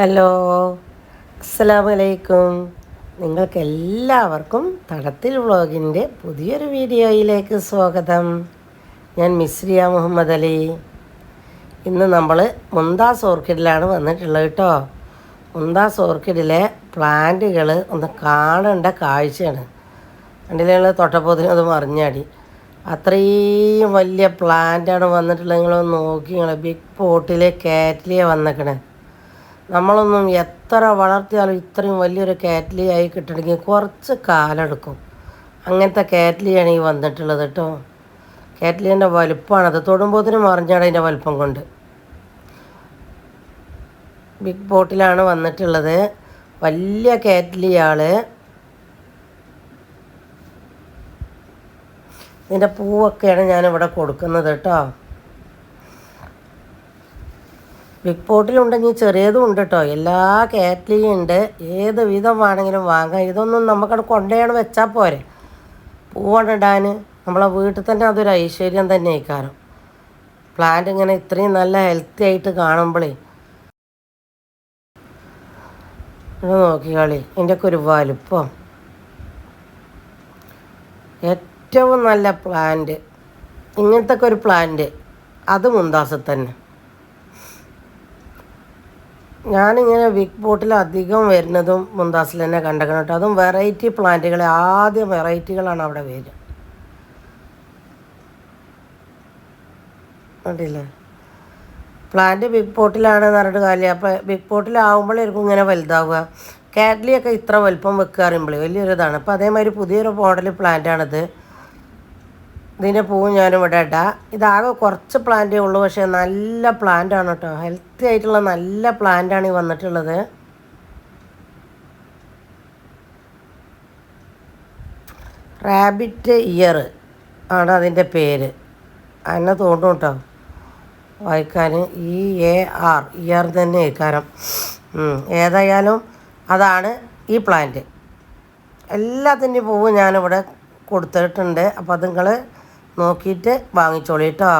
Hello. അസ്സലാമലൈക്കും. നിങ്ങൾക്ക് എല്ലാവർക്കും തടത്തിൽ വ്ളോഗിന്റെ പുതിയൊരു വീഡിയോയിലേക്ക് സ്വാഗതം. ഞാൻ മിസ്രിയ മുഹമ്മദ് അലി. ഇന്ന് നമ്മൾ മുന്താസ് ഓർക്കിഡിലാണ് വന്നിട്ടുള്ളത് കേട്ടോ. മുന്താസ് ഓർക്കിഡിലെ പ്ലാന്റുകൾ ഒന്ന് കാണേണ്ട കാഴ്ചയാണ്. കണ്ടില്ല തൊട്ടപ്പോത്തിന് അത് മറിഞ്ഞാടി. അത്രയും വലിയ പ്ലാന്റാണ് വന്നിട്ടുള്ളത്. നിങ്ങളൊന്ന് നോക്കി നിങ്ങൾ ബിഗ് പോട്ടിലെ കാറ്റിലേ വന്നേക്കണേ. നമ്മളൊന്നും എത്ര വളർത്തിയാലും ഇത്രയും വലിയൊരു കാറ്റ്ലി ആയി കിട്ടണമെങ്കിൽ കുറച്ച് കാലെടുക്കും. അങ്ങനത്തെ കാറ്റ്ലിയാണ് ഈ വന്നിട്ടുള്ളത് കേട്ടോ. കാറ്റ്ലിന്റെ വലുപ്പമാണത് തൊടുമ്പോത്തിന് മറിഞ്ഞാണ് അതിന്റെ വലുപ്പം കൊണ്ട്. ബിഗ് ബോട്ടിലാണ് വന്നിട്ടുള്ളത്. വലിയ കാറ്റ്ലിയാൾ. ഇതിന്റെ പൂവൊക്കെയാണ് ഞാനിവിടെ കൊടുക്കുന്നത് കേട്ടോ. ബിഗ് പോട്ടിലുണ്ടെങ്കിൽ ചെറിയതും ഉണ്ട് കേട്ടോ എല്ലാ കാറ്റലിയും ഉണ്ട്. ഏത് വിധം വേണമെങ്കിലും വാങ്ങാം. ഇതൊന്നും നമുക്കവിടെ കൊണ്ടുപോയാണ് വെച്ചാൽ പോരെ. പൂവണ്ടിടാൻ നമ്മളെ വീട്ടിൽ തന്നെ അതൊരു ഐശ്വര്യം തന്നെ ആയിക്കാരം പ്ലാന്റ് ഇങ്ങനെ ഇത്രയും നല്ല ഹെൽത്തി ആയിട്ട് കാണുമ്പോഴേ ഇത് നോക്കിക്കളി ഇതിന്റെയൊക്കെ ഒരു വലുപ്പം. ഏറ്റവും നല്ല പ്ലാന്റ് ഇങ്ങനത്തെ ഒരു പ്ലാന്റ് അത് മുന്താസിൽ തന്നെ. ഞാനിങ്ങനെ വിഗ് ബോട്ടിൽ അധികം വരുന്നതും മുന്താസിൽ തന്നെ കണ്ടക്കണം കേട്ടോ. അതും വെറൈറ്റി പ്ലാന്റുകൾ ആദ്യം വെറൈറ്റികളാണ് അവിടെ വരിക. കണ്ടില്ലേ? പ്ലാന്റ് ബിഗ് പോട്ടിലാണെന്ന് പറഞ്ഞിട്ട് കാര്യം അപ്പോൾ ബിഗ് പോട്ടിലാവുമ്പോഴായിരിക്കും ഇങ്ങനെ വലുതാവുക. കാറ്റ്ലിയൊക്കെ ഇത്ര വലുപ്പം വെക്കുക വലിയൊരിതാണ്. അപ്പോൾ അതേമാതിരി പുതിയൊരു മോഡൽ പ്ലാന്റാണിത് ഇതിന്റെ പൂവ് ഞാനിവിടെ ഇടാം. ഇതാകെ കുറച്ച് പ്ലാന്റേ ഉള്ളൂ പക്ഷേ നല്ല പ്ലാന്റാണ് കേട്ടോ. ഹെൽത്തി ആയിട്ടുള്ള നല്ല പ്ലാന്റാണ് ഈ വന്നിട്ടുള്ളത്. റാബിറ്റ് ഇയർ ആണ് അതിന്റെ പേര്. അതിനെ തോന്നും കേട്ടോ. വായിക്കാൻ. ഇ എ ആർ ഇയർ തന്നെ കാരണം ഏതായാലും അതാണ് ഈ പ്ലാന്റ് എല്ലാത്തിന്റെ പൂവ് ഞാനിവിടെ കൊടുത്തിട്ടുണ്ട്. അപ്പോൾ അത് നിങ്ങൾ നോക്കിയിട്ട് വാങ്ങിച്ചോളി കേട്ടോ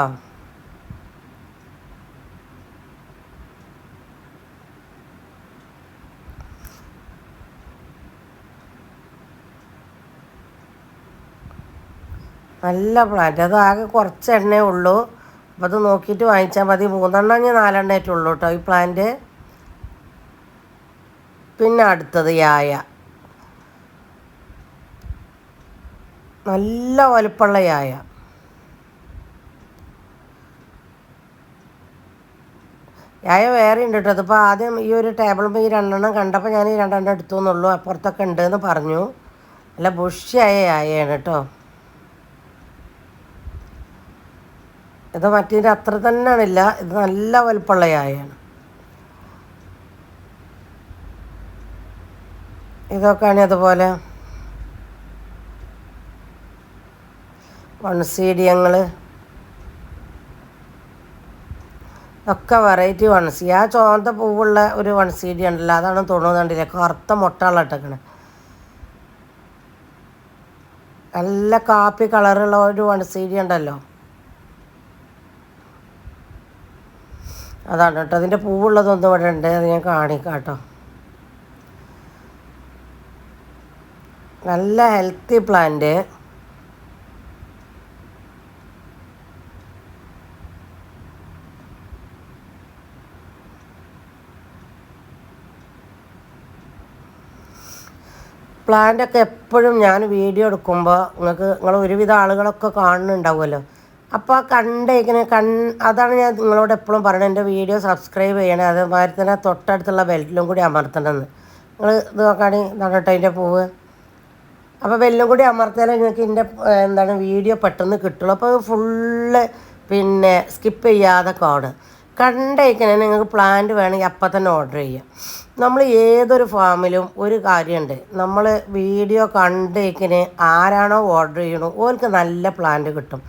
നല്ല പ്ലാന്റ് അത് ആകെ കുറച്ച് എണ്ണേ ഉള്ളൂ. അപ്പോൾ അത് നോക്കിയിട്ട് വാങ്ങിച്ചാൽ മതി. മൂന്നെണ്ണം ഞാൻ നാലെണ്ണ ആയിട്ടുള്ളൂ കേട്ടോ ഈ പ്ലാന്റ്. പിന്നെ അടുത്തത് യായ. നല്ല വലുപ്പമുള്ള യായ. യായ വേറെ ഉണ്ട് കേട്ടോ. അതിപ്പോൾ ആദ്യം ഈ ഒരു ടേബിളുമ്പോൾ ഈ രണ്ടെണ്ണം കണ്ടപ്പോൾ ഞാൻ ഈ രണ്ടെണ്ണം എടുത്തു എന്നുള്ളൂ. അപ്പുറത്തൊക്കെ ഉണ്ട് എന്ന് പറഞ്ഞു. നല്ല ബുഷിയായ ആയാണ് കേട്ടോ. ഇത് മറ്റേ അത്ര തന്നെയാണില്ല. ഇത് നല്ല വലുപ്പമുള്ള ആയാണ്. ഇതൊക്കെയാണ് അതുപോലെ. വൺസീഡിയങ്ങൾ ഒക്കെ വെറൈറ്റി വൺസി ആ ചോന്ത പൂവുള്ള ഒരു വൺസീഡി ഉണ്ടല്ലോ അതാണ് തൊണ്ണൂന്നുണ്ടില്ലേ കറുത്ത മുട്ടയുള്ള ഇട്ടേക്കണേ. നല്ല കാപ്പി കളറുള്ള ഒരു വൺസീഡി ഉണ്ടല്ലോ. അതാണ് കേട്ടോ. അതിന്റെ പൂവുള്ളതൊന്നും ഇവിടെ ഉണ്ട്. അത് ഞാൻ കാണിക്കാം കേട്ടോ. നല്ല ഹെൽത്തി പ്ലാന്റ് പ്ലാന്റൊക്കെ എപ്പോഴും ഞാൻ വീഡിയോ എടുക്കുമ്പോൾ നിങ്ങൾക്ക് നിങ്ങൾ ഒരുവിധ ആളുകളൊക്കെ കാണുന്നുണ്ടാവുമല്ലോ. അപ്പോൾ ആ കണ്ടേക്കിന് കൺ അതാണ് ഞാൻ നിങ്ങളോട് എപ്പോഴും പറയുന്നത് എന്റെ വീഡിയോ സബ്സ്ക്രൈബ് ചെയ്യണേ. അതേമാതിരി തന്നെ തൊട്ടടുത്തുള്ള ബെൽറ്റിലും കൂടി അമർത്തണമെന്ന് നിങ്ങൾ ഇത് നോക്കുകയാണെങ്കിൽ നടട്ടെ അതിന്റെ പൂവ്. അപ്പോൾ ബെല്ലും കൂടി അമർത്തിയാലേ നിങ്ങൾക്ക് എന്റെ എന്താണ് വീഡിയോ പെട്ടെന്ന് കിട്ടുള്ളൂ. അപ്പോൾ ഫുള്ള് പിന്നെ സ്കിപ്പ് ചെയ്യാതെ കാണുക. കണ്ടേക്കണേ നിങ്ങൾക്ക് പ്ലാന്റ് വേണമെങ്കിൽ അപ്പം തന്നെ ഓർഡർ ചെയ്യാം. നമ്മൾ ഏതൊരു ഫാമിലും ഒരു കാര്യമുണ്ട് നമ്മൾ വീഡിയോ കണ്ടേക്കിന് ആരാണോ ഓർഡർ ചെയ്യണോ ഓർക്ക് നല്ല പ്ലാന്റ് കിട്ടും.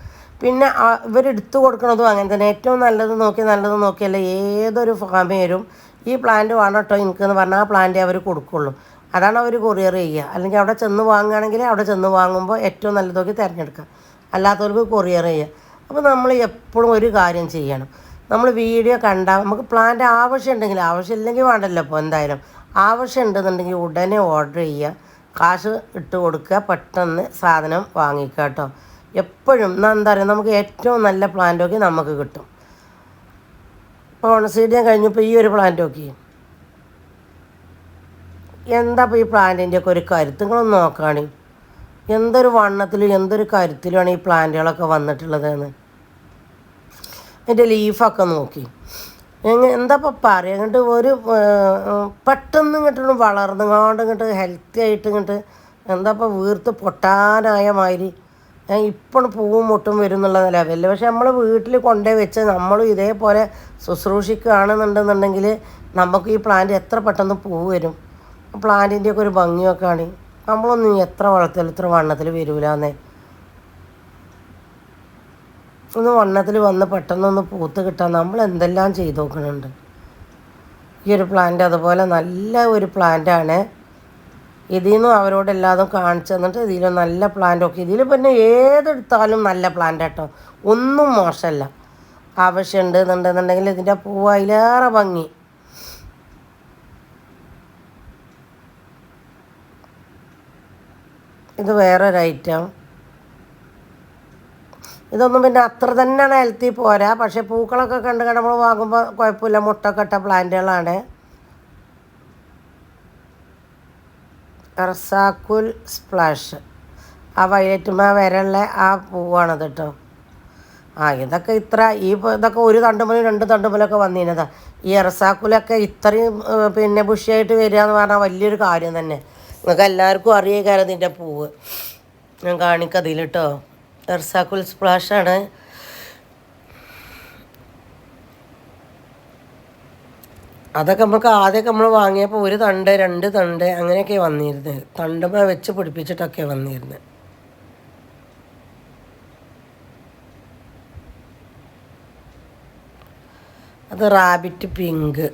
പിന്നെ ഇവരെടുത്തു കൊടുക്കണതും അങ്ങനെ തന്നെ. ഏറ്റവും നല്ലത് നോക്കി നല്ലത് നോക്കിയല്ല ഏതൊരു ഫാമിലും ഈ പ്ലാന്റ് വേണം കേട്ടോ എനിക്കെന്ന് പറഞ്ഞാൽ ആ പ്ലാന്റ് അവർ കൊടുക്കുള്ളൂ. അതാണ് അവർ കൊറിയർ ചെയ്യുക അല്ലെങ്കിൽ അവിടെ ചെന്ന് വാങ്ങുകയാണെങ്കിൽ അവിടെ ചെന്ന് വാങ്ങുമ്പോൾ ഏറ്റവും നല്ലതൊക്കെ തിരഞ്ഞെടുക്കുക. അല്ലാത്തവർക്ക് കൊറിയർ ചെയ്യുക അപ്പോൾ നമ്മൾ എപ്പോഴും ഒരു കാര്യം ചെയ്യണം. നമ്മൾ വീഡിയോ കണ്ടാൽ നമുക്ക് പ്ലാന്റ് ആവശ്യമുണ്ടെങ്കിൽ ആവശ്യമില്ലെങ്കിൽ വേണ്ടല്ലോ ഇപ്പോൾ എന്തായാലും. ആവശ്യമുണ്ടെന്നുണ്ടെങ്കിൽ ഉടനെ ഓർഡർ ചെയ്യുക. കാശ് ഇട്ട് കൊടുക്കുക. പെട്ടെന്ന് സാധനം വാങ്ങിക്കുക കേട്ടോ. എപ്പോഴും എന്നാൽ എന്താ പറയുക നമുക്ക് ഏറ്റവും നല്ല പ്ലാന്റൊക്കെ നമുക്ക് കിട്ടും. ഇപ്പോൾ ഓണസീഡിയം കഴിഞ്ഞപ്പോൾ ഈ ഒരു പ്ലാന്റ് ഒക്കെ. എന്താ ഇപ്പോൾ ഈ പ്ലാന്റിന്റെ ഒക്കെ ഒരു കരുത്ത്? നിങ്ങളൊന്ന് നോക്കുകയാണ് എന്തൊരു വണ്ണത്തിലും എന്തൊരു കരുത്തിലുമാണ് ഈ പ്ലാന്റുകളൊക്കെ വന്നിട്ടുള്ളതെന്ന്. അതിന്റെ ലീഫൊക്കെ നോക്കി. എന്താ ഇപ്പം പറയുക ഇങ്ങോട്ട് ഒരു പെട്ടെന്ന് ഇങ്ങോട്ട് വളർന്നുകൊണ്ട് ഇങ്ങോട്ട് ഹെൽത്തി ആയിട്ട് ഇങ്ങോട്ട് എന്താ ഇപ്പം വീർത്ത് പൊട്ടാനായ മാതിരി ഇപ്പം പൂവും മുട്ടും വരും എന്നുള്ള ലെവലിൽ പക്ഷെ നമ്മൾ വീട്ടിൽ കൊണ്ടേ വെച്ച് നമ്മളും ഇതേപോലെ ശുശ്രൂഷിക്കുകയാണെന്നുണ്ടെന്നുണ്ടെങ്കിൽ നമുക്ക് ഈ പ്ലാന്റ് എത്ര പെട്ടെന്ന് പൂവ് വരും. പ്ലാന്റിന്റെയൊക്കെ ഒരു ഭംഗിയൊക്കെ ആണ് നമ്മളൊന്നും എത്ര വളർത്തിയാലും ഇത്ര വണ്ണത്തിൽ വരൂലെന്നേ. ഒന്ന് വണ്ണത്തിൽ വന്ന് പെട്ടെന്നൊന്ന് പൂത്ത് കിട്ടാൻ നമ്മൾ എന്തെല്ലാം ചെയ്തു നോക്കുന്നുണ്ട്. ഈ ഒരു പ്ലാന്റ് അതുപോലെ നല്ല ഒരു പ്ലാന്റാണ് ഇതിൽ നിന്നും അവരോടെല്ലാതും കാണിച്ചു തന്നിട്ട് ഇതിൽ നല്ല പ്ലാന്റ് ഒക്കെ. ഇതിൽ പിന്നെ ഏതെടുത്താലും നല്ല പ്ലാന്റ് കേട്ടോ ഒന്നും മോശമല്ല. ആവശ്യമുണ്ട് എന്നുണ്ടെന്നുണ്ടെങ്കിൽ ഇതിന്റെ പൂവ് അതിലേറെ ഭംഗി. ഇത് വേറൊരു ഐറ്റം ഇതൊന്നും പിന്നെ അത്ര തന്നെയാണ് ഹെൽത്തി പോരാ. പക്ഷേ പൂക്കളൊക്കെ കണ്ട് കണ്ട് നമ്മൾ വാങ്ങുമ്പോൾ കുഴപ്പമില്ല മുട്ടൊക്കെ ഇട്ട പ്ലാന്റുകളാണ്. റസാക്കുൽ സ്പ്ലാഷ്. ആ വയലറ്റുമ വരള്ള ആ പൂവാണത് കേട്ടോ ആ ഇതൊക്കെ ഇത്ര ഈ ഇതൊക്കെ ഒരു തണ്ടുമലും രണ്ട് തണ്ടുമലൊക്കെ വന്നിരുന്നതാ ഈ എറസാക്കുലൊക്കെ ഇത്രയും പിന്നെ ബുഷിയായിട്ട് വരിക എന്ന് പറഞ്ഞാൽ വലിയൊരു കാര്യം തന്നെ. നിങ്ങൾക്ക് എല്ലാവർക്കും അറിയേക്കാരം ഇതിന്റെ പൂവ്. ഞാൻ കാണിക്കതിൽ കേട്ടോ എർസാക്കുൽ സ്പ്ലാഷാണ്. അതൊക്കെ നമുക്ക് ആദ്യമൊക്കെ നമ്മൾ വാങ്ങിയപ്പോൾ ഒരു തണ്ട് രണ്ട് തണ്ട് അങ്ങനെയൊക്കെ വന്നിരുന്നത്. തണ്ടുമ്പോൾ വെച്ച് പിടിപ്പിച്ചിട്ടൊക്കെ വന്നിരുന്നത്. അത് റാബിറ്റ് പിങ്ക്.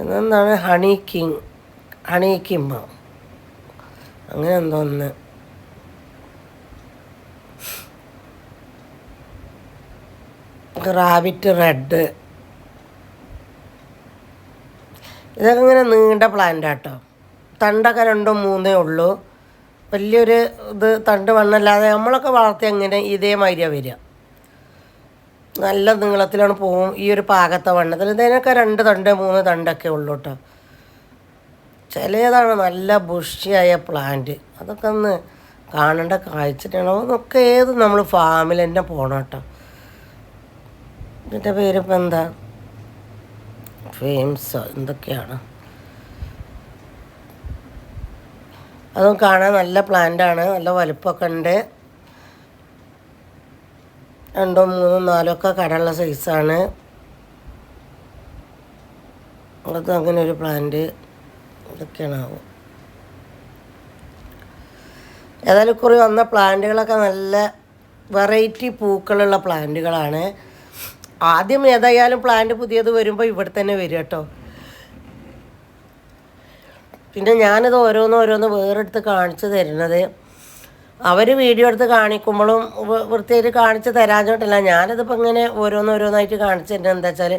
എന്നാണ് ഹണി കിങ് ഹണി കിമ്മ. അങ്ങനെ എന്തോ റാബിറ്റ് റെഡ്. ഇതൊക്കെ ഇങ്ങനെ നീണ്ട പ്ലാന്റ് ആട്ടോ. തണ്ടൊക്കെ രണ്ടോ മൂന്നേ ഉള്ളൂ. വലിയൊരു ഇത് തണ്ട് മണ്ണല്ലാതെ നമ്മളൊക്കെ വളർത്തി അങ്ങനെ ഇതേമാതിരിയാണ് വരിക. നല്ല നീളത്തിലാണ് പോവും ഈ ഒരു പാകത്തെ വണ്ണത്തിൽ ഇതിനൊക്കെ രണ്ട് തണ്ട് മൂന്ന് തണ്ടൊക്കെ ഉള്ളൂ കേട്ടോ ചിലതാണ് നല്ല ബുഷിയായ പ്ലാന്റ് അതൊക്കെ ഒന്ന് കാണേണ്ട കാഴ്ചയാണ് അതൊക്കെ ഏത് നമ്മൾ ഫാമിൽ തന്നെ പോകണം കേട്ടോ ഇതിന്റെ പേരിപ്പോൾ എന്താ? ഫെയിംസോ എന്തൊക്കെയാണ്? അതും കാണാൻ നല്ല പ്ലാന്റാണ് നല്ല വലുപ്പമൊക്കെ ഉണ്ട്. രണ്ടോ മൂന്നോ നാലോ ഒക്കെ കടയുള്ള സൈസാണ് അത് അങ്ങനെ ഒരു പ്ലാന്റ് ഇതൊക്കെയാണാവും ഏതായാലും കുറി വന്ന പ്ലാന്റുകളൊക്കെ നല്ല വെറൈറ്റി പൂക്കളുള്ള പ്ലാന്റുകളാണ് ആദ്യം ഏതായാലും പ്ലാന്റ് പുതിയത് വരുമ്പോൾ ഇവിടെ തന്നെ വരും കേട്ടോ. പിന്നെ ഞാനിത് ഓരോന്ന് ഓരോന്ന് വേറെടുത്ത് കാണിച്ചു തരുന്നത്. അവർ വീഡിയോ എടുത്ത് കാണിക്കുമ്പോഴും വൃത്തിയായിട്ട് കാണിച്ച് തരാഞ്ഞിട്ടില്ല. ഞാനിതിപ്പോൾ ഇങ്ങനെ ഓരോന്ന് ഓരോന്നായിട്ട് കാണിച്ചു തരുന്നത് എന്താ വെച്ചാൽ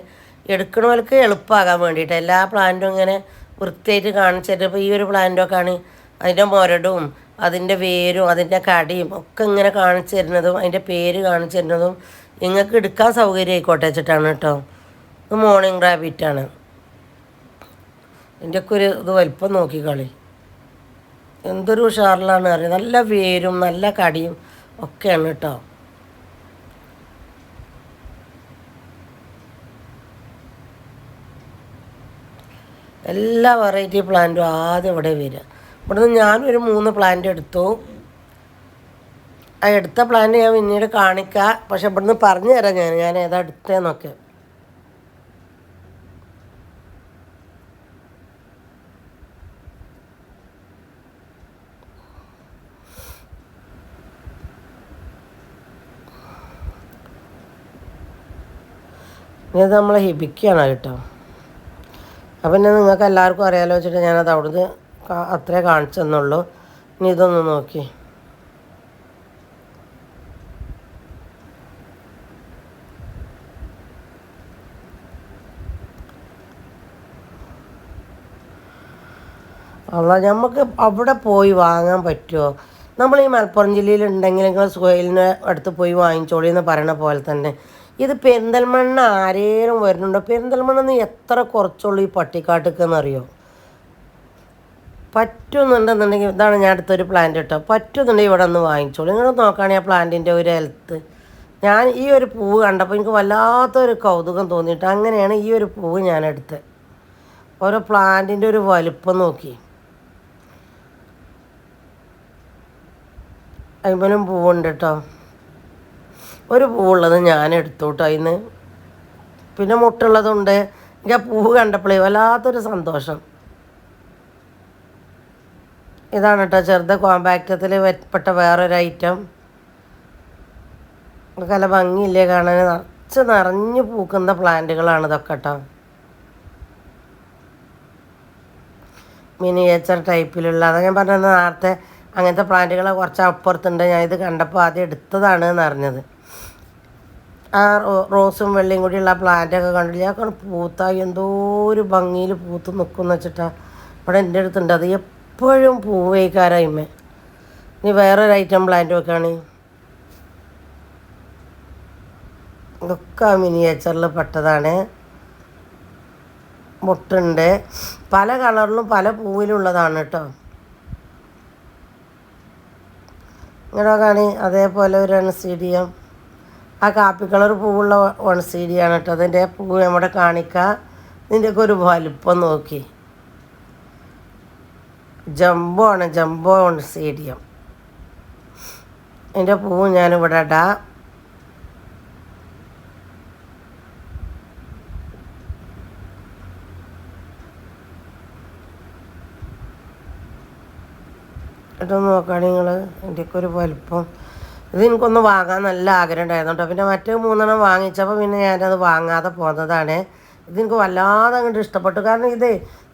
എടുക്കണവർക്ക് എളുപ്പമാകാൻ വേണ്ടിയിട്ട് എല്ലാ പ്ലാന്റും ഇങ്ങനെ വൃത്തിയായിട്ട് കാണിച്ചു തരുന്നത്. ഇപ്പോൾ ഈ ഒരു പ്ലാന്റൊക്കെ ആണ് അതിന്റെ മുരടും അതിന്റെ വേരും അതിന്റെ കടിയും ഒക്കെ ഇങ്ങനെ കാണിച്ചു തരുന്നതും അതിന്റെ പേര് കാണിച്ചു തരുന്നതും നിങ്ങൾക്ക് എടുക്കാൻ സൗകര്യം ആയിക്കോട്ടെ വെച്ചിട്ടാണ് കേട്ടോ. ഇത് മോർണിംഗ് റാബിറ്റാണ് ഇതിന്റെയൊക്കെ ഒരു ഇത് വലിപ്പം നോക്കിക്കളി എന്തൊരു ഉഷാറിലാണ് അറിയുന്നത്. നല്ല വേരും നല്ല കടിയും ഒക്കെയാണ് കേട്ടോ. എല്ലാ വെറൈറ്റി പ്ലാന്റും ആദ്യം ഇവിടെ വരിക. ഇവിടുന്ന് ഞാനൊരു മൂന്ന് പ്ലാന്റ് എടുത്തു. ആ എടുത്ത പ്ലാൻ ഞാൻ പിന്നീട് കാണിക്കാം. പക്ഷെ ഇവിടുന്ന് പറഞ്ഞു തരാം ഞാൻ. ഞാൻ ഏതാ എടുത്തതെന്നൊക്കെ. ഇനി ഇത് നമ്മൾ ഹിബിക്കാണ് കേട്ടോ. അപ്പം പിന്നെ നിങ്ങൾക്ക് എല്ലാവർക്കും അറിയാലോ വെച്ചിട്ട് ഞാനത് അവിടുന്ന് അത്രേ കാണിച്ചെന്നുള്ളൂ. ഇനി ഇതൊന്ന് നോക്കി. അല്ല നമുക്ക് അവിടെ പോയി വാങ്ങാൻ പറ്റുമോ നമ്മൾ ഈ മലപ്പുറം ജില്ലയിൽ ഉണ്ടെങ്കിൽ നിങ്ങൾ സുഹേലിന്റെ അടുത്ത് പോയി വാങ്ങിച്ചോളി എന്ന് പറയണ പോലെ തന്നെ. ഇത് പെരിന്തൽമണ്ണ ആരേലും വരുന്നുണ്ടോ? പെരിന്തൽമണ്ണ നിന്ന് എത്ര കുറച്ചുള്ളൂ ഈ പട്ടിക്കാട്ടിക്ക് എന്നറിയോ പറ്റുന്നുണ്ടെന്നുണ്ടെങ്കിൽ ഇതാണ് ഞാൻ അടുത്തൊരു പ്ലാന്റ് കേട്ടോ. പറ്റുന്നുണ്ടെങ്കിൽ ഇവിടെ ഒന്ന് വാങ്ങിച്ചോളൂ. നിങ്ങൾ നോക്കുകയാണെങ്കിൽ ആ പ്ലാന്റിന്റെ ഒരു ഹെൽത്ത് ഞാൻ ഈ ഒരു പൂവ് കണ്ടപ്പോൾ എനിക്ക് വല്ലാത്തൊരു കൗതുകം തോന്നിയിട്ട് അങ്ങനെയാണ് ഈ ഒരു പൂവ് ഞാൻ എടുത്തത്. ഓരോ പ്ലാന്റിന്റെ ഒരു വലുപ്പം നോക്കി. അതിമനും പൂവുണ്ട് കേട്ടോ ഒരു പൂവുള്ളത് ഞാൻ എടുത്തോട്ടോ അതിന് പിന്നെ മുട്ടുള്ളതുണ്ട്. എനിക്ക് ആ പൂവ് കണ്ടപ്പോഴേ വല്ലാത്തൊരു സന്തോഷം. ഇതാണ് കേട്ടോ ചെറുത് കോമ്പാക്റ്റത്തിൽ പെട്ട വേറൊരു ഐറ്റം. നല്ല ഭംഗിയില്ലേ കാണാൻ. നിറച്ച് നിറഞ്ഞു പൂക്കുന്ന പ്ലാന്റുകളാണ് ഇതൊക്കെ കേട്ടോ മിനിയേച്ചർ ടൈപ്പിലുള്ള അതാ ഞാൻ പറഞ്ഞത് നേരത്തെ അങ്ങനത്തെ പ്ലാന്റുകളെ കുറച്ച് അപ്പുറത്തുണ്ട്. ഞാൻ ഇത് കണ്ടപ്പോൾ ആദ്യം എടുത്തതാണ് എന്ന് അറിഞ്ഞത്. ആ റോസും വെള്ളയും കൂടിയുള്ള പ്ലാന്റൊക്കെ കണ്ടില്ല? ഞാൻ പൂത്തായി. എന്തോ ഒരു ഭംഗിയിൽ പൂത്ത് നിൽക്കുമെന്ന് വെച്ചിട്ടാ ഇവിടെ എന്റെ അടുത്തുണ്ട്. അത് എപ്പോഴും പൂവേക്കാരായ്മ ഇനി വേറൊരു ഐറ്റം പ്ലാന്റ് വെക്കുകയാണ് ഇതൊക്കെ മിനിയേച്ചറിൽ പെട്ടതാണ്. മുട്ടുണ്ട്. പല കളറിലും പല പൂവിലുള്ളതാണ് കേട്ടോ. ഇങ്ങനെ കാണി അതേപോലെ ഒരു എൺസീഡിയും ആ കാപ്പി കളർ പൂവുള്ള ഒൺസീഡിയാണ് കേട്ടോ. അതിന്റെ പൂവ് നമ്മുടെ കാണിക്കുക ഇതിന്റെയൊക്കെ ഒരു വലിപ്പം നോക്കി. ജംബോ ആണ് ജംബോ ഒൺസീഡിയം ഇതിന്റെ പൂവ് ഞാനിവിടെ ഇടാം. ഇതൊന്ന് നോക്കുകയാണെങ്കിൽ നിങ്ങൾ ഇതിന്റെയൊക്കെ ഒരു വലുപ്പം. ഇത് എനിക്കൊന്ന് വാങ്ങാൻ നല്ല ആഗ്രഹം ഉണ്ടായിരുന്നു കേട്ടോ. പിന്നെ മറ്റേ മൂന്നെണ്ണം വാങ്ങിച്ചപ്പോൾ പിന്നെ ഞാനത് വാങ്ങാതെ പോന്നതാണ്. ഇതെനിക്ക് വല്ലാതെ അങ്ങോട്ട് ഇഷ്ടപ്പെട്ടു. കാരണം ഇത്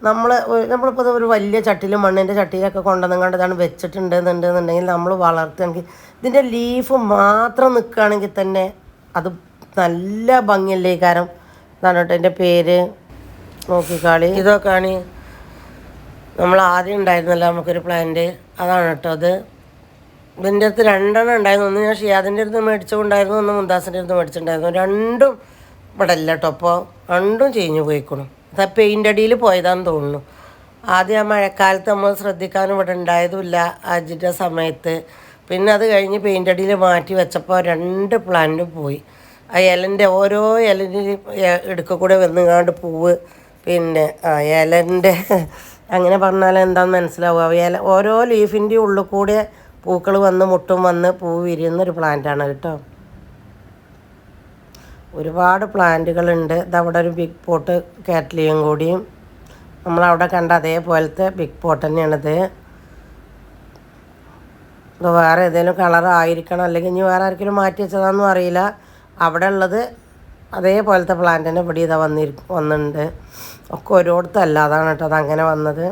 നമ്മൾ നമ്മളിപ്പോൾ ഒരു വലിയ ചട്ടിയിൽ മണ്ണിന്റെ ചട്ടിയിലൊക്കെ കൊണ്ടുവന്നുകൊണ്ട് ഇതാണ് വെച്ചിട്ടുണ്ടെന്നുണ്ടെന്നുണ്ടെങ്കിൽ നമ്മൾ വളർത്തുകയാണെങ്കിൽ ഇതിന്റെ ലീഫ് മാത്രം നിൽക്കുകയാണെങ്കിൽ തന്നെ അത് നല്ല ഭംഗിയല്ലേ കാരണം എന്താണ് കേട്ടോ എന്റെ പേര്. നോക്കിക്കാളി. ഇതൊക്കെയാണ് നമ്മൾ ആദ്യം ഉണ്ടായിരുന്നല്ലോ നമുക്കൊരു പ്ലാന്റ് അതാണ് കേട്ടോ അത്. ഇതിന്റെ അടുത്ത് രണ്ടെണ്ണം ഉണ്ടായിരുന്നു. ഒന്ന് ഞാൻ ഷിയാദിന്റെ അടുത്ത് മേടിച്ചുകൊണ്ടായിരുന്നു ഒന്ന് മുന്താസിന്റെ അടുത്ത് മേടിച്ചിട്ടുണ്ടായിരുന്നു. രണ്ടും ഇവിടെ അല്ല കേട്ടോ. അപ്പോൾ രണ്ടും ചീഞ്ഞു പോയിക്കണം. അത് ആ പെയിന്റ് അടിയിൽ പോയതാന്ന് തോന്നുന്നു. ആദ്യം ആ മഴക്കാലത്ത് നമ്മൾ ശ്രദ്ധിക്കാനും ഇവിടെ ഉണ്ടായതുമില്ല അജിന്റെ സമയത്ത്. പിന്നെ അത് കഴിഞ്ഞ് പെയിന്റ് അടിയിൽ മാറ്റി വെച്ചപ്പോൾ രണ്ട് പ്ലാന്റും പോയി. ആ ഇലന്റെ ഓരോ ഇലന്റെ ഇടുക്ക കൂടെ വന്നുകാണ്ട് പൂവ്. പിന്നെ ആ ഇലന്റെ അങ്ങനെ പറഞ്ഞാൽ എന്താണെന്ന് മനസ്സിലാവുക. ഇല ഓരോ ലീഫിന്റെ ഉള്ളിൽ കൂടെ പൂക്കൾ വന്ന് മുട്ടും വന്ന് പൂ വിരിയുന്നൊരു പ്ലാന്റാണ് കേട്ടോ. ഒരുപാട് പ്ലാന്റുകളുണ്ട്. ഇതവിടെ ഒരു ബിഗ് പോട്ട് കാറ്റ്ലിയും കൂടിയും. നമ്മളവിടെ കണ്ട അതേപോലത്തെ ബിഗ് പോട്ട് തന്നെയാണിത്. വേറെ ഏതെങ്കിലും കളർ ആയിരിക്കണം അല്ലെങ്കിൽ ഇനി വേറെ ആർക്കെങ്കിലും മാറ്റി വെച്ചതാണെന്നും അറിയില്ല. അവിടെ ഉള്ളത് അതേപോലത്തെ പ്ലാന്റ് തന്നെ ഇവിടെ ഇതാ വന്നിരി വന്നിട്ടുണ്ട് ഒക്കെ ഓരോടത്തല്ല അതാണ് കേട്ടോ അത് അങ്ങനെ വന്നത്.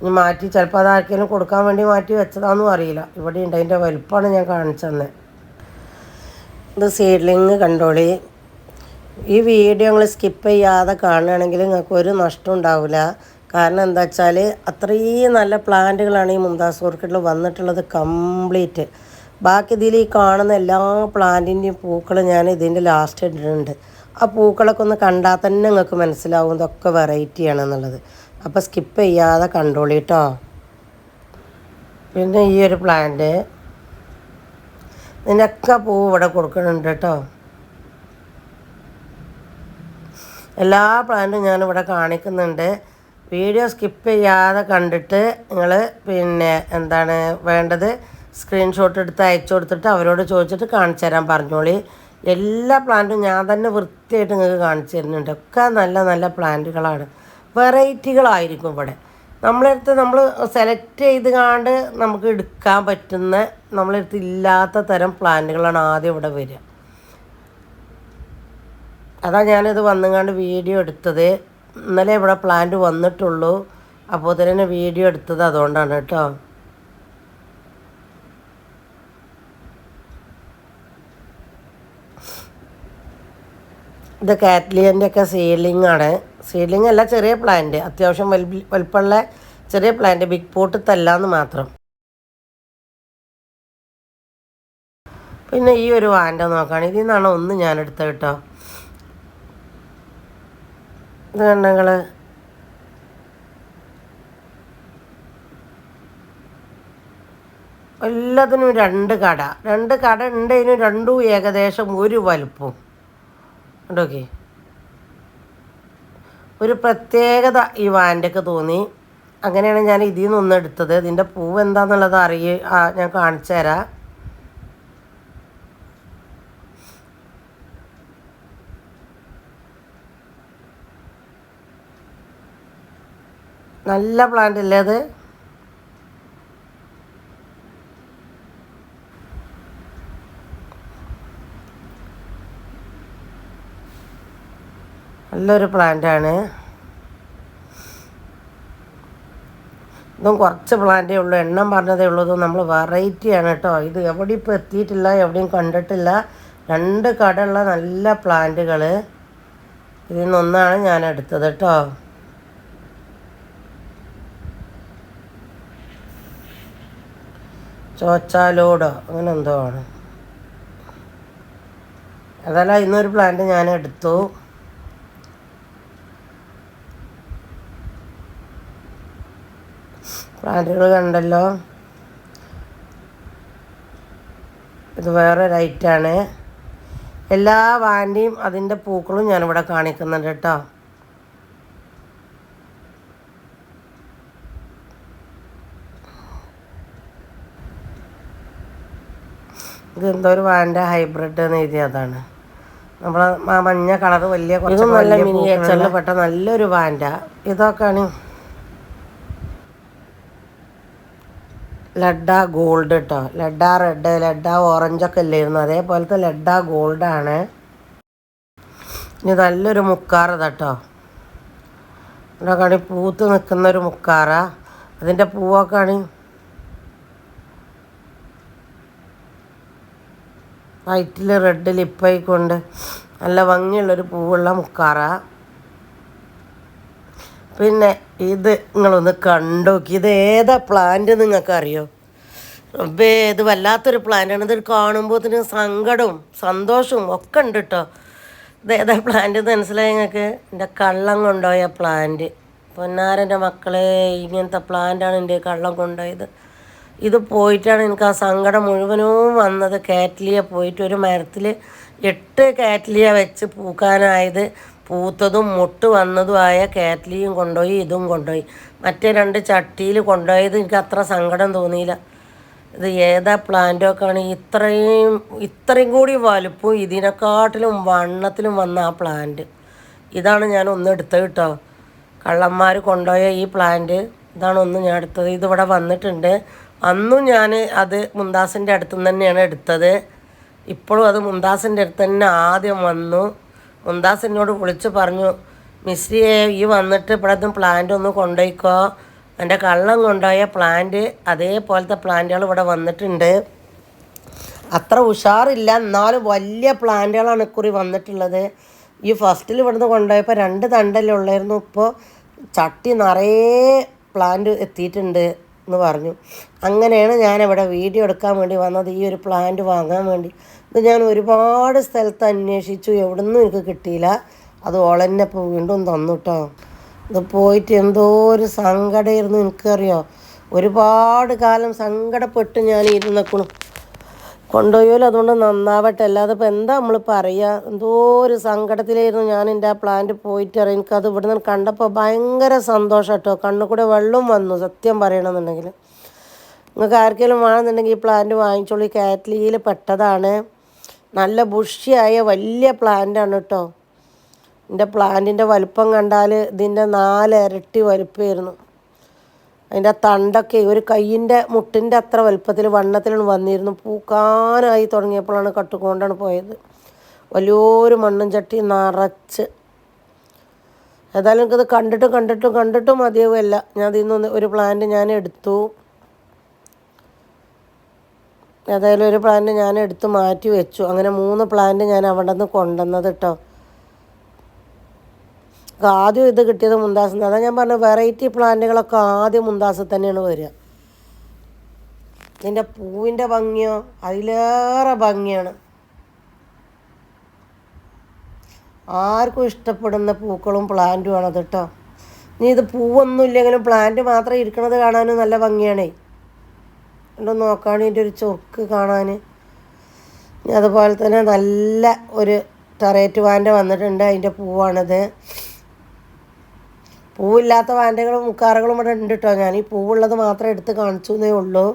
ഇനി മാറ്റി ചിലപ്പോൾ അത് ആർക്കെങ്കിലും കൊടുക്കാൻ വേണ്ടി മാറ്റി വെച്ചതാണെന്നും അറിയില്ല. ഇവിടെ ഉണ്ട് അതിന്റെ വലുപ്പമാണ് ഞാൻ കാണിച്ചു തന്നെ. ഇത് സീഡ്ലിങ് കണ്ടോളി. ഈ വീഡിയോ നിങ്ങൾ സ്കിപ്പ് ചെയ്യാതെ കാണുകയാണെങ്കിൽ നിങ്ങൾക്ക് ഒരു നഷ്ടം ഉണ്ടാവില്ല. കാരണം എന്താ വെച്ചാൽ അത്രയും നല്ല പ്ലാന്റുകളാണ് ഈ മുംതാസ് ഓർക്കിഡിൽ വന്നിട്ടുള്ളത് കംപ്ലീറ്റ്. ബാക്കി ഇതിൽ ഈ കാണുന്ന എല്ലാ പ്ലാന്റിന്റെയും പൂക്കൾ ഞാൻ ഇതിന്റെ ലാസ്റ്റ് ഇട്ടിട്ടുണ്ട്. ആ പൂക്കളൊക്കെ ഒന്ന് കണ്ടാൽ തന്നെ നിങ്ങൾക്ക് മനസ്സിലാവും ഇതൊക്കെ വെറൈറ്റി ആണെന്നുള്ളത്. അപ്പോൾ സ്കിപ്പ് ചെയ്യാതെ കണ്ടോളി കേട്ടോ പിന്നെ ഈ ഒരു പ്ലാന്റ് ഇതിനൊക്കെ പൂ ഇവിടെ കൊടുക്കുന്നുണ്ട് കേട്ടോ എല്ലാ പ്ലാന്റും ഞാനിവിടെ കാണിക്കുന്നുണ്ട്. വീഡിയോ സ്കിപ്പ് ചെയ്യാതെ കണ്ടിട്ട് നിങ്ങൾ പിന്നെ എന്താണ് വേണ്ടത്? സ്ക്രീൻഷോട്ട് എടുത്ത് അയച്ചു കൊടുത്തിട്ട് അവരോട് ചോദിച്ചിട്ട് കാണിച്ചു തരാൻ പറഞ്ഞോളി. എല്ലാ പ്ലാന്റും ഞാൻ തന്നെ വൃത്തിയായിട്ട് നിങ്ങൾക്ക് കാണിച്ചു തരുന്നുണ്ട്. ഒക്കെ നല്ല നല്ല പ്ലാന്റുകളാണ് വെറൈറ്റികളായിരിക്കും ഇവിടെ. നമ്മളെടുത്ത് നമ്മൾ സെലക്ട് ചെയ്ത് കാണ്ട് നമുക്ക് എടുക്കാൻ പറ്റുന്ന നമ്മളെടുത്ത് ഇല്ലാത്ത തരം പ്ലാന്റുകളാണ് ആദ്യം ഇവിടെ വരിക. അതാ ഞാനിത് വന്നുകാണ്ട് വീഡിയോ എടുത്തത്. ഇന്നലെ ഇവിടെ പ്ലാന്റ് വന്നിട്ടുള്ളൂ. അപ്പോൾ തന്നെ വീഡിയോ എടുത്തത് അതുകൊണ്ടാണ് കേട്ടോ. ഇത് കാറ്റ്ലിയന്റെ ഒക്കെ സീലിംഗ് ആണ് സീലിംഗ് അല്ല ചെറിയ പ്ലാന്റ് അത്യാവശ്യം വലുപ്പ വലുപ്പമുള്ള ചെറിയ പ്ലാന്റ് ബിഗ് പോട്ട് തല്ലാന്ന് മാത്രം. പിന്നെ ഈ ഒരു വാന്റെ നോക്കുകയാണ് ഇതിൽ നിന്നാണ് ഒന്ന് ഞാൻ എടുത്തത് കേട്ടോ. ഇത് കണ്ടങ്ങൾ എല്ലാത്തിനും രണ്ട് കട. രണ്ട് കട ഉണ്ടതിനും രണ്ടും ഏകദേശം ഒരു വലുപ്പവും ഉണ്ടോക്കെ ഒരു പ്രത്യേകത ഈ വാന്റെയൊക്കെ തോന്നി. അങ്ങനെയാണ് ഞാൻ ഇതിൽ നിന്നൊന്ന് എടുത്തത്. ഇതിന്റെ പൂവ് എന്താണെന്നുള്ളത് അറിയ ഞാൻ കാണിച്ചു തരാം. നല്ല പ്ലാന്റ് അല്ലേ അത്? നല്ലൊരു പ്ലാന്റാണ് ഇതും കുറച്ച് പ്ലാന്റേ ഉള്ളൂ. എണ്ണം പറഞ്ഞതേ ഉള്ളൂ. നമ്മൾ വെറൈറ്റിയാണ് കേട്ടോ. ഇത് എവിടെ ഇപ്പോൾ എത്തിയിട്ടില്ല എവിടെയും കണ്ടിട്ടില്ല. രണ്ട് കടയുള്ള നല്ല പ്ലാന്റുകൾ ഇതിൽ നിന്നൊന്നാണ് ഞാൻ എടുത്തത് കേട്ടോ. ചോച്ചാലോടോ അങ്ങനെ എന്തോ ആണ്. അതല്ല ഇന്നൊരു പ്ലാന്റ് ഞാൻ എടുത്തു. പ്ലാന്റുകൾ കണ്ടല്ലോ. ഇത് വേറെ ലൈറ്റാണ് എല്ലാ വാന്റെയും അതിന്റെ പൂക്കളും ഞാനിവിടെ കാണിക്കുന്നുണ്ട് കേട്ടോ. ഇതെന്തോ എന്തോ ഒരു വാന്റെ ഹൈബ്രിഡ് എന്ന് എഴുതിയ അതാണ്. നമ്മളെ ആ മഞ്ഞ കളർ വലിയ കുറച്ച് നല്ല മിനിയേച്ചറിൽ പെട്ട നല്ലൊരു വാന്റ ഇതൊക്കെയാണ് ലഡ ഗോൾഡ് കേട്ടോ ലഡ റെഡ് ലഡ ഓറഞ്ചൊക്കെ ഇല്ലായിരുന്നു അതേപോലത്തെ ലഡ ഗോൾഡാണ് ഇനി നല്ലൊരു മുക്കാറ് കേട്ടോ ഇവിടെ പൂത്ത് നിൽക്കുന്ന ഒരു മുക്കാറ. അതിന്റെ പൂവൊക്കെ ആണ് വൈറ്റിൽ റെഡ് ലിപ്പായിക്കൊണ്ട് നല്ല ഭംഗിയുള്ളൊരു പൂവുള്ള മുക്കാറ. പിന്നെ ഇത് നിങ്ങളൊന്ന് കണ്ടോക്കി. ഇത് ഏതാ പ്ലാന്റ് നിങ്ങൾക്ക് അറിയോ ഇത് വല്ലാത്തൊരു പ്ലാന്റാണ് ഇത് കാണുമ്പോൾ തന്നെ സങ്കടവും സന്തോഷവും ഒക്കെ ഉണ്ട് കേട്ടോ ഇത് ഏതാ പ്ലാന്റ് എന്ന് മനസ്സിലായി നിങ്ങൾക്ക്? എന്റെ കള്ളം കൊണ്ടുപോയ പ്ലാന്റ് പൊന്നാരന്റെ മക്കളെ ഇങ്ങനത്തെ പ്ലാന്റാണ് എന്റെ കള്ളം കൊണ്ടുപോയത്. ഇത് പോയിട്ടാണ് എനിക്ക് ആ സങ്കടം മുഴുവനും വന്നത്. കാറ്റ്ലിയ പോയിട്ട് ഒരു മരത്തിൽ എട്ട് കാറ്റ്ലിയ വെച്ച് പൂക്കാനായത്. പൂത്തതും മുട്ട് വന്നതുമായ കാറ്റ്ലിയും കൊണ്ടുപോയി ഇതും കൊണ്ടുപോയി. മറ്റേ രണ്ട് ചട്ടിയിൽ കൊണ്ടുപോയത് എനിക്ക് അത്ര സങ്കടം തോന്നിയില്ല. ഇത് ഏതാ പ്ലാന്റൊക്കെയാണ് ഇത്രയും ഇത്രയും കൂടി വലുപ്പവും ഇതിനെക്കാട്ടിലും വണ്ണത്തിലും വന്ന ആ പ്ലാന്റ്. ഇതാണ് ഞാൻ ഒന്ന് എടുത്തത് കേട്ടോ. കള്ളന്മാർ കൊണ്ടുപോയ ഈ പ്ലാന്റ് ഇതാണ് ഒന്ന് ഞാൻ എടുത്തത്. ഇതിവിടെ വന്നിട്ടുണ്ട്. അന്നും ഞാൻ അത് മുന്താസിന്റെ അടുത്തു തന്നെയാണ് എടുത്തത്. ഇപ്പോഴും അത് മുന്താസിന്റെ അടുത്ത് തന്നെ ആദ്യം വന്നു. മുന്താസ് എന്നോട് വിളിച്ച് പറഞ്ഞു മിസ്രിയെ ഈ വന്നിട്ട് ഇപ്പോഴത്തും പ്ലാന്റ് ഒന്ന് കൊണ്ടുപോയിക്കോ. എന്റെ കള്ളം കൊണ്ടുപോയ പ്ലാന്റ് അതേപോലത്തെ പ്ലാന്റുകൾ ഇവിടെ വന്നിട്ടുണ്ട്. അത്ര ഉഷാറില്ല. എന്നാലും വലിയ പ്ലാന്റുകളാണ് ഇക്കുറി വന്നിട്ടുള്ളത്. ഈ ഫസ്റ്റിൽ ഇവിടുന്ന് കൊണ്ടുപോയപ്പോൾ രണ്ട് തണ്ടല്ലേ ഉള്ളായിരുന്നു. ഇപ്പോൾ ചട്ടി നിറയെ പ്ലാന്റ് എത്തിയിട്ടുണ്ട് എന്ന് പറഞ്ഞു. അങ്ങനെയാണ് ഞാനിവിടെ വീഡിയോ എടുക്കാൻ വേണ്ടി വന്നത്. ഈ ഒരു പ്ലാന്റ് വാങ്ങാൻ വേണ്ടി. ഇത് ഞാൻ ഒരുപാട് സ്ഥലത്ത് അന്വേഷിച്ചു. എവിടുന്നും എനിക്ക് കിട്ടിയില്ല. അത് ഓളെന്നെ ഇപ്പോൾ വീണ്ടും തന്നു കേട്ടോ ഇത് പോയിട്ട് എന്തോ ഒരു സങ്കടമായിരുന്നു എനിക്കറിയോ. ഒരുപാട് കാലം സങ്കടപ്പെട്ട് ഞാൻ ഇരുന്നക്കണു. കൊണ്ടുപോയാലും അതുകൊണ്ട് നന്നാവട്ടെ. അല്ലാതെ ഇപ്പോൾ എന്താ നമ്മൾ പറയുക? എന്തോ ഒരു സങ്കടത്തിലായിരുന്നു ഞാൻ എന്റെ ആ പ്ലാന്റ് പോയിട്ട് അറിയാം എനിക്കത് ഇവിടെ നിന്ന് കണ്ടപ്പോൾ ഭയങ്കര സന്തോഷം കേട്ടോ. കണ്ണു കൂടെ വെള്ളം വന്നു സത്യം പറയണമെന്നുണ്ടെങ്കിൽ. നിങ്ങൾക്ക് ആർക്കെങ്കിലും വേണമെന്നുണ്ടെങ്കിൽ ഈ പ്ലാന്റ് വാങ്ങിച്ചോളൂ. ഈ കാറ്റ്ലിയിൽ പെട്ടതാണ്. നല്ല ബുഷിയായ വലിയ പ്ലാന്റാണ് കേട്ടോ. എന്റെ പ്ലാന്റിന്റെ വലുപ്പം കണ്ടാൽ ഇതിന്റെ നാല് ഇരട്ടി വലുപ്പമായിരുന്നു അതിന്റെ തണ്ടൊക്കെ ഒരു കയ്യിന്റെ മുട്ടിന്റെ അത്ര വലുപ്പത്തിൽ വണ്ണത്തിലാണ് വന്നിരുന്നു. പൂക്കാനായി തുടങ്ങിയപ്പോഴാണ് കട്ടുകൊണ്ടാണ് പോയത്. വലിയൊരു മണ്ണും ചട്ടി നിറച്ച്. ഏതായാലും എനിക്കത് കണ്ടിട്ടും കണ്ടിട്ടും കണ്ടിട്ടും മതിയാവുമല്ല ഞാൻ അതിൽ നിന്ന് ഒരു പ്ലാന്റ് ഞാൻ എടുത്തു. ഏതായാലും ഒരു പ്ലാന്റ് ഞാൻ എടുത്ത് മാറ്റി വെച്ചു. അങ്ങനെ മൂന്ന് പ്ലാന്റ് ഞാൻ അവിടെ നിന്ന് കൊണ്ടുവന്നത് കേട്ടോ ആദ്യം ഇത് കിട്ടിയത് മുന്താസിൽ അതാ ഞാൻ പറഞ്ഞത് വെറൈറ്റി പ്ലാന്റുകളൊക്കെ ആദ്യം മുന്താസിൽ തന്നെയാണ് വരിക. ഇതിന്റെ പൂവിന്റെ ഭംഗിയോ അതിലേറെ ഭംഗിയാണ്. ആർക്കും ഇഷ്ടപ്പെടുന്ന പൂക്കളും പ്ലാന്റും ആണത് കേട്ടോ ഇനി ഇത് പൂവൊന്നും ഇല്ലെങ്കിലും പ്ലാന്റ് മാത്രം ഇരിക്കണത് കാണാനും നല്ല ഭംഗിയാണേ. കണ്ടോ നോക്കാൻ ഇതിന്റെ ഒരു ചൊർക്ക് കാണാൻ. അതുപോലെ തന്നെ നല്ല ഒരു ടറേറ്റ് വാന്റെ വന്നിട്ടുണ്ട് അതിന്റെ പൂവാണിത്. പൂവില്ലാത്ത വാന്റകളും മുക്കാറുകളും ഇവിടെ ഉണ്ട് കേട്ടോ ഞാൻ ഈ പൂവുള്ളത് മാത്രം എടുത്ത് കാണിച്ചു എന്നേ ഉള്ളൂ.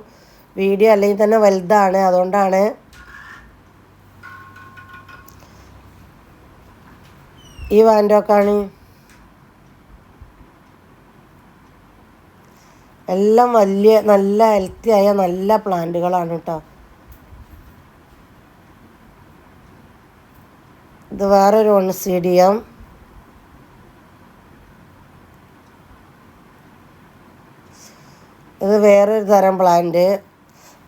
വീഡിയോ അല്ലെങ്കിൽ തന്നെ വലുതാണ് അതുകൊണ്ടാണ്. ഈ വാൻഡോക്കാണ് എല്ലാം വലിയ നല്ല ഹെൽത്തി ആയ നല്ല പ്ലാന്റുകളാണ് കേട്ടോ. ഇത് വേറൊരു ഒൺസീഡിയം. ഇത് വേറൊരു തരം പ്ലാന്റ്.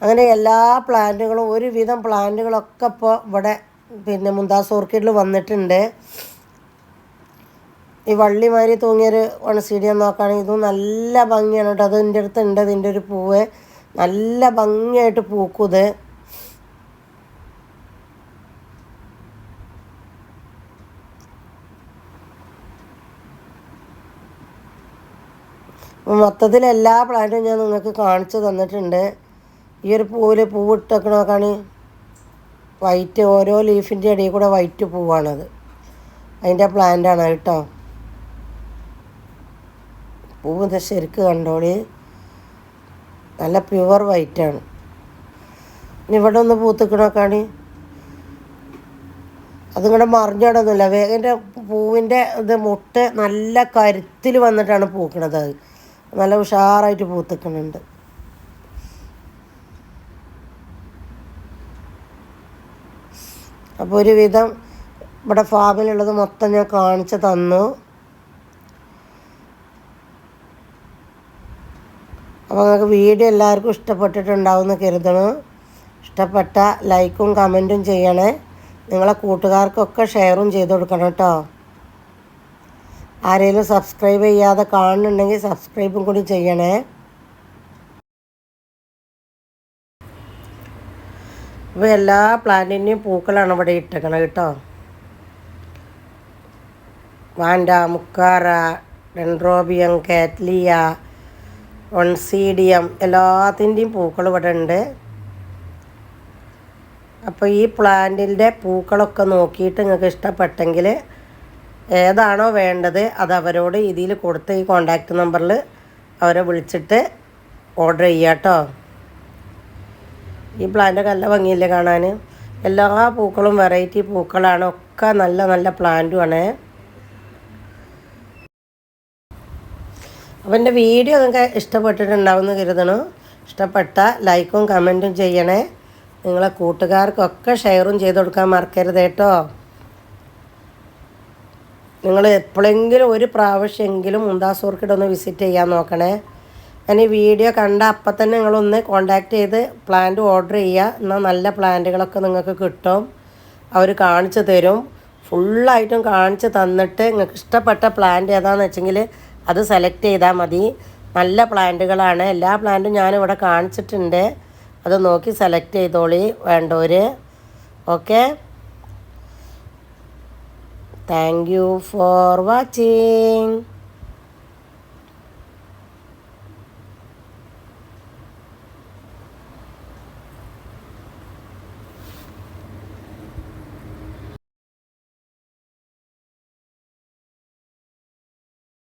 അങ്ങനെ എല്ലാ പ്ലാന്റുകളും ഒരുവിധം പ്ലാന്റുകളൊക്കെ ഇപ്പോൾ ഇവിടെ പിന്നെ മുന്താസ് ഓർക്കിഡിൽ വന്നിട്ടുണ്ട്. ഈ വള്ളി മാതിരി തൂങ്ങിയൊരു ഒണസീഡിയം നോക്കുകയാണെങ്കിൽ ഇതും നല്ല ഭംഗിയാണ് കേട്ടോ. അത് എന്റെ അടുത്ത് ഉണ്ട് ഇതിന്റെ ഒരു പൂവ്. നല്ല ഭംഗിയായിട്ട് പൂക്കുത് മൊത്തത്തിൽ എല്ലാ പ്ലാന്റും ഞാൻ നിങ്ങൾക്ക് കാണിച്ചു തന്നിട്ടുണ്ട്. ഈ ഒരു പൂവിൽ പൂവിട്ടൊക്കെ നോക്കാണ്. വൈറ്റ് ഓരോ ലീഫിന്റെ ഇടയിൽ കൂടെ വൈറ്റ് പൂവാണത്. അതിന്റെ പ്ലാന്റാണ് കേട്ടോ. പൂവ് ശരിക്ക് കണ്ടോളി. നല്ല പ്യുവർ വൈറ്റാണ് ഇനി ഇവിടെ ഒന്ന് പൂത്തിക്കണോക്കാണ് അതിങ്ങടെ മറിഞ്ഞിടൊന്നുമില്ല. വേഗന്റെ പൂവിന്റെ ഇത് മുട്ട് നല്ല കരുത്തിൽ വന്നിട്ടാണ് പൂക്കണത്. അത് നല്ല ഉഷാറായിട്ട് പൂത്തിക്കണുണ്ട്. അപ്പോൾ ഒരുവിധം ഇവിടെ ഫാമിലുള്ളത് മൊത്തം ഞാൻ കാണിച്ചു തന്നു. അപ്പോൾ നിങ്ങൾക്ക് വീഡിയോ എല്ലാവർക്കും ഇഷ്ടപ്പെട്ടിട്ടുണ്ടാവും എന്ന് കരുതണം. ഇഷ്ടപ്പെട്ട ലൈക്കും കമന്റും ചെയ്യണേ. നിങ്ങളെ കൂട്ടുകാർക്കൊക്കെ ഷെയറും ചെയ്ത് കൊടുക്കണം കേട്ടോ. ആരെങ്കിലും സബ്സ്ക്രൈബ് ചെയ്യാതെ കാണുന്നുണ്ടെങ്കിൽ സബ്സ്ക്രൈബും കൂടി ചെയ്യണേ. അപ്പോൾ എല്ലാ പ്ലാന്റിന്റെയും പൂക്കളാണ് ഇവിടെ ഇട്ടേക്കണത് കേട്ടോ. Vanda mokara dendrobium cattleya oncidium എല്ലാത്തിന്റെയും പൂക്കൾ ഇവിടെ ഉണ്ട്. അപ്പോൾ ഈ പ്ലാന്റിന്റെ പൂക്കളൊക്കെ നോക്കിയിട്ട് നിങ്ങൾക്ക് ഇഷ്ടപ്പെട്ടെങ്കിൽ ഏതാണോ വേണ്ടത് അത് അവരോട് ഇതിൽ കൊടുത്ത് ഈ കോണ്ടാക്റ്റ് നമ്പറിൽ അവരെ വിളിച്ചിട്ട് ഓർഡർ ചെയ്യുക കേട്ടോ. ഈ പ്ലാന്റൊക്കെ നല്ല ഭംഗിയില്ലേ കാണാൻ? എല്ലാ പൂക്കളും വെറൈറ്റി പൂക്കളാണ്. ഒക്കെ നല്ല നല്ല പ്ലാന്റുമാണ് അപ്പോൾ എന്റെ വീഡിയോ നിങ്ങൾക്ക് ഇഷ്ടപ്പെട്ടിട്ടുണ്ടാവുമെന്ന് കരുതണു. ഇഷ്ടപ്പെട്ട ലൈക്കും കമന്റും ചെയ്യണേ. നിങ്ങളെ കൂട്ടുകാർക്കൊക്കെ ഷെയറും ചെയ്ത് കൊടുക്കാൻ മറക്കരുത് കേട്ടോ. നിങ്ങൾ എപ്പോഴെങ്കിലും ഒരു പ്രാവശ്യമെങ്കിലും മുന്താസ് ഓർക്കിഡ് ഒന്ന് വിസിറ്റ് ചെയ്യാൻ നോക്കണേ. ഞാൻ ഈ വീഡിയോ കണ്ട അപ്പം തന്നെ നിങ്ങളൊന്ന് കോണ്ടാക്ട് ചെയ്ത് പ്ലാന്റ് ഓർഡർ ചെയ്യുക. എന്നാൽ നല്ല പ്ലാന്റുകളൊക്കെ നിങ്ങൾക്ക് കിട്ടും. അവർ കാണിച്ചു തരും. ഫുള്ളായിട്ടും കാണിച്ച് തന്നിട്ട് നിങ്ങൾക്ക് ഇഷ്ടപ്പെട്ട പ്ലാന്റ് ഏതാണെന്ന് വെച്ചെങ്കിൽ അത് സെലക്ട് ചെയ്താൽ മതി. നല്ല പ്ലാന്റുകളാണ് എല്ലാ പ്ലാന്റും ഞാനിവിടെ കാണിച്ചിട്ടുണ്ട്. അത് നോക്കി സെലക്ട് ചെയ്തോളി വേണ്ടവർ okay thank you for watching